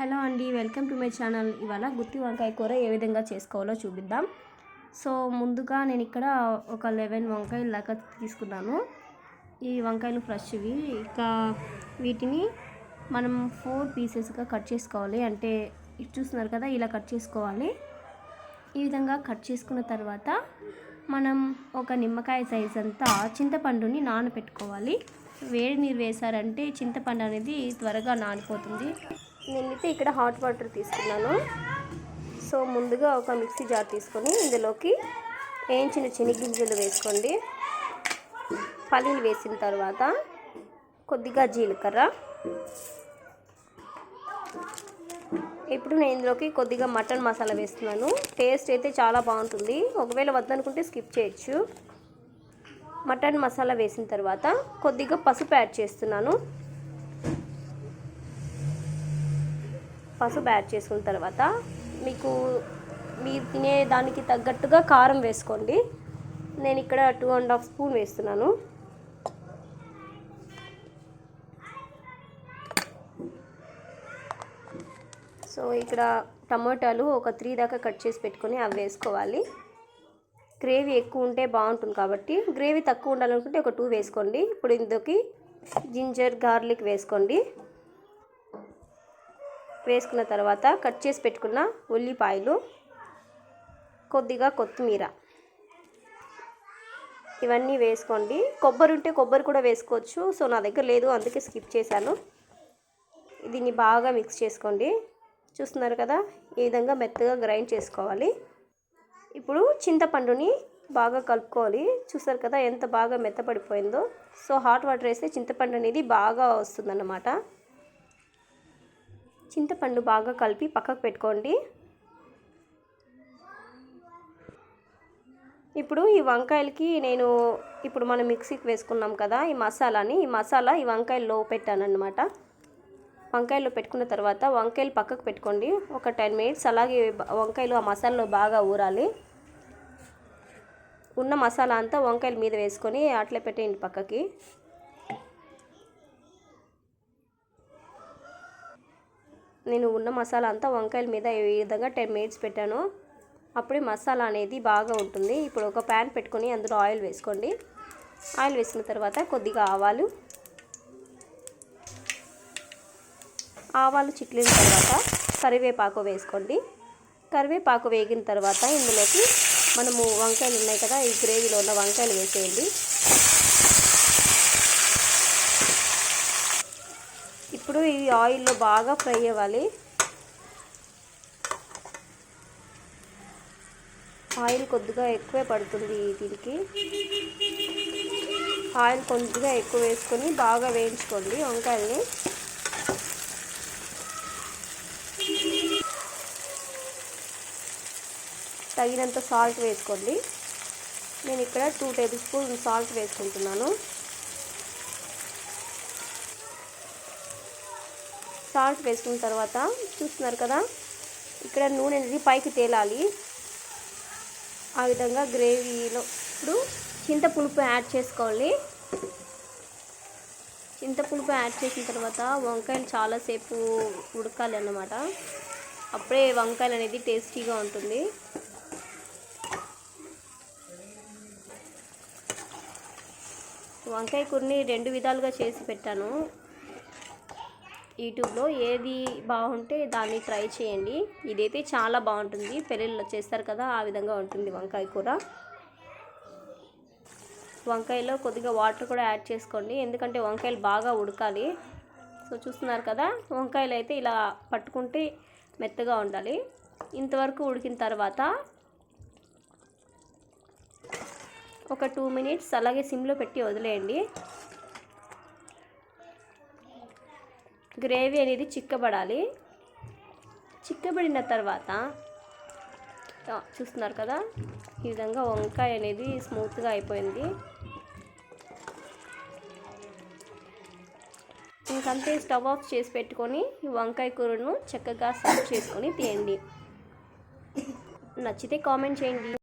Hello అండి welcome to my channel. ఇవాళ గుత్తి వంకాయ కూర ఏ విధంగా చేసుకోవాలో చూపిద్దాం. సో ముందుగా నేను ఇక్కడ ఒక లెవెన్ వంకాయలు దాకా తీసుకున్నాను. ఈ వంకాయలు ఫ్రెష్వి. ఇక వీటిని మనం ఫోర్ పీసెస్గా కట్ చేసుకోవాలి. అంటే చూస్తున్నారు కదా ఇలా కట్ చేసుకోవాలి. ఈ విధంగా కట్ చేసుకున్న తర్వాత మనం ఒక నిమ్మకాయ సైజ్ అంతా చింతపండుని నానబెట్టుకోవాలి వేడి నీరు వేశారంటే చింతపండు అనేది త్వరగా నానిపోతుంది. నేనైతే ఇక్కడ హాట్ వాటర్ తీసుకున్నాను. సో ముందుగా ఒక మిక్సీ జార్ తీసుకొని ఇందులోకి వేయించిన చెనిగింజలు వేసుకోండి. పల్లీలు వేసిన తర్వాత కొద్దిగా జీలకర్ర. ఇప్పుడు నేను ఇందులోకి కొద్దిగా మటన్ మసాలా వేస్తున్నాను. టేస్ట్ అయితే చాలా బాగుంటుంది. ఒకవేళ వద్దనుకుంటే స్కిప్ చేయొచ్చు. మటన్ మసాలా వేసిన తర్వాత కొద్దిగా పసుపు యాడ్ చేస్తున్నాను. పసుపు యాడ్ చేసుకున్న తర్వాత మీకు మీరు తినే దానికి తగ్గట్టుగా కారం వేసుకోండి. నేను ఇక్కడ టూ అండ్ హాఫ్ స్పూన్ వేస్తున్నాను. సో ఇక్కడ టమాటాలు ఒక త్రీ దాకా కట్ చేసి పెట్టుకొని అవి వేసుకోవాలి. గ్రేవీ ఎక్కువ ఉంటే బాగుంటుంది కాబట్టి గ్రేవీ తక్కువ ఉండాలనుకుంటే ఒక టూ వేసుకోండి. ఇప్పుడు ఇందులోకి జింజర్ గార్లిక్ వేసుకోండి. వేసుకున్న తర్వాత కట్ చేసి పెట్టుకున్న ఉల్లిపాయలు కొద్దిగా కొత్తిమీర. ఇవన్నీ వేసుకోండి. కొబ్బరి ఉంటే కొబ్బరి కూడా వేసుకోవచ్చు. సో నా దగ్గర లేదు అందుకే స్కిప్ చేశాను. దీన్ని బాగా మిక్స్ చేసుకోండి. చూస్తున్నారు కదా ఈ విధంగా మెత్తగా గ్రైండ్ చేసుకోవాలి. ఇప్పుడు చింతపండుని బాగా కలుపుకోవాలి. చూసారు కదా ఎంత బాగా మెత్తపడిపోయిందో. సో హాట్ వాటర్ వేస్తే చింతపండు అనేది బాగా వస్తుందన్నమాట. చింతపండు బాగా కలిపి పక్కకు పెట్టుకోండి. ఇప్పుడు ఈ వంకాయలకి నేను ఇప్పుడు మనం మిక్సీకి వేసుకున్నాం కదా ఈ మసాలాని ఈ మసాలా ఈ వంకాయల్లో పెట్టానన్నమాట. వంకాయల్లో పెట్టుకున్న తర్వాత వంకాయలు పక్కకు పెట్టుకోండి. ఒక టెన్ మినిట్స్ అలాగే వంకాయలు ఆ మసాలాలో బాగా ఊరాలి. ఉన్న మసాలా అంతా వంకాయల మీద వేసుకొని అట్లే పెట్టేయండి పక్కకి. నేను ఉన్న మసాలా అంతా వంకాయల మీద ఈ విధంగా టెన్ మినిట్స్ పెట్టాను అప్పుడే మసాలా అనేది బాగా ఉంటుంది. ఇప్పుడు ఒక ప్యాన్ పెట్టుకొని అందులో ఆయిల్ వేసుకోండి. ఆయిల్ వేసిన తర్వాత కొద్దిగా ఆవాలు ఆవాలు చిట్లిన తర్వాత కరివేపాకు వేసుకోండి. కరివేపాకు వేగిన తర్వాత ఇందులోకి మనము వంకాయలు ఉన్నాయి కదా ఈ గ్రేవీలో ఉన్న వంకాయలు వేసేయండి. ఇప్పుడు ఈ ఆయిల్లో బాగా ఫ్రై అవ్వాలి. ఆయిల్ కొద్దిగా ఎక్కువే పడుతుంది దీనికి. ఆయిల్ కొద్దిగా ఎక్కువ వేసుకొని బాగా వేయించుకోండి వంకాయల్ని. తగినంత సాల్ట్ వేసుకోండి. నేను ఇక్కడ టూ టేబుల్ స్పూన్ సాల్ట్ వేసుకుంటున్నాను. సాల్ట్ వేసుకున్న తర్వాత చూస్తున్నారు కదా ఇక్కడ నూనె అనేది పైకి తేలాలి. ఆ విధంగా గ్రేవీలో ఇప్పుడు చింతపులుపు యాడ్ చేసుకోవాలి. చింతపులుపు యాడ్ చేసిన తర్వాత వంకాయలు చాలాసేపు ఉడకాలి అన్నమాట. అప్పుడే వంకాయలు అనేది టేస్టీగా ఉంటుంది. వంకాయ కూరని రెండు విధాలుగా చేసి పెట్టాను. యూట్యూబ్లో ఏది బాగుంటే దాన్ని ట్రై చేయండి. ఇదైతే చాలా బాగుంటుంది. పెళ్ళిళ్ళు చేస్తారు కదా ఆ విధంగా ఉంటుంది వంకాయ కూర. వంకాయలో కొద్దిగా వాటర్ కూడా యాడ్ చేసుకోండి. ఎందుకంటే వంకాయలు బాగా ఉడకాలి. సో చూస్తున్నారు కదా వంకాయలు అయితే ఇలా పట్టుకుంటే మెత్తగా ఉండాలి. ఇంతవరకు ఉడికిన తర్వాత ఒక టూ మినిట్స్ అలాగే సిమ్లో పెట్టి వదిలేయండి. గ్రేవీ అనేది చిక్కబడాలి. చిక్కబడిన తర్వాత చూస్తున్నారు కదా? ఈ విధంగా వంకాయ అనేది స్మూత్గా అయిపోయింది. ఇంకంతే స్టవ్ ఆఫ్ చేసి పెట్టుకొని ఈ వంకాయ కూరను చక్కగా సర్వ్ చేసుకొని తీయండి నచ్చితే కామెంట్ చేయండి.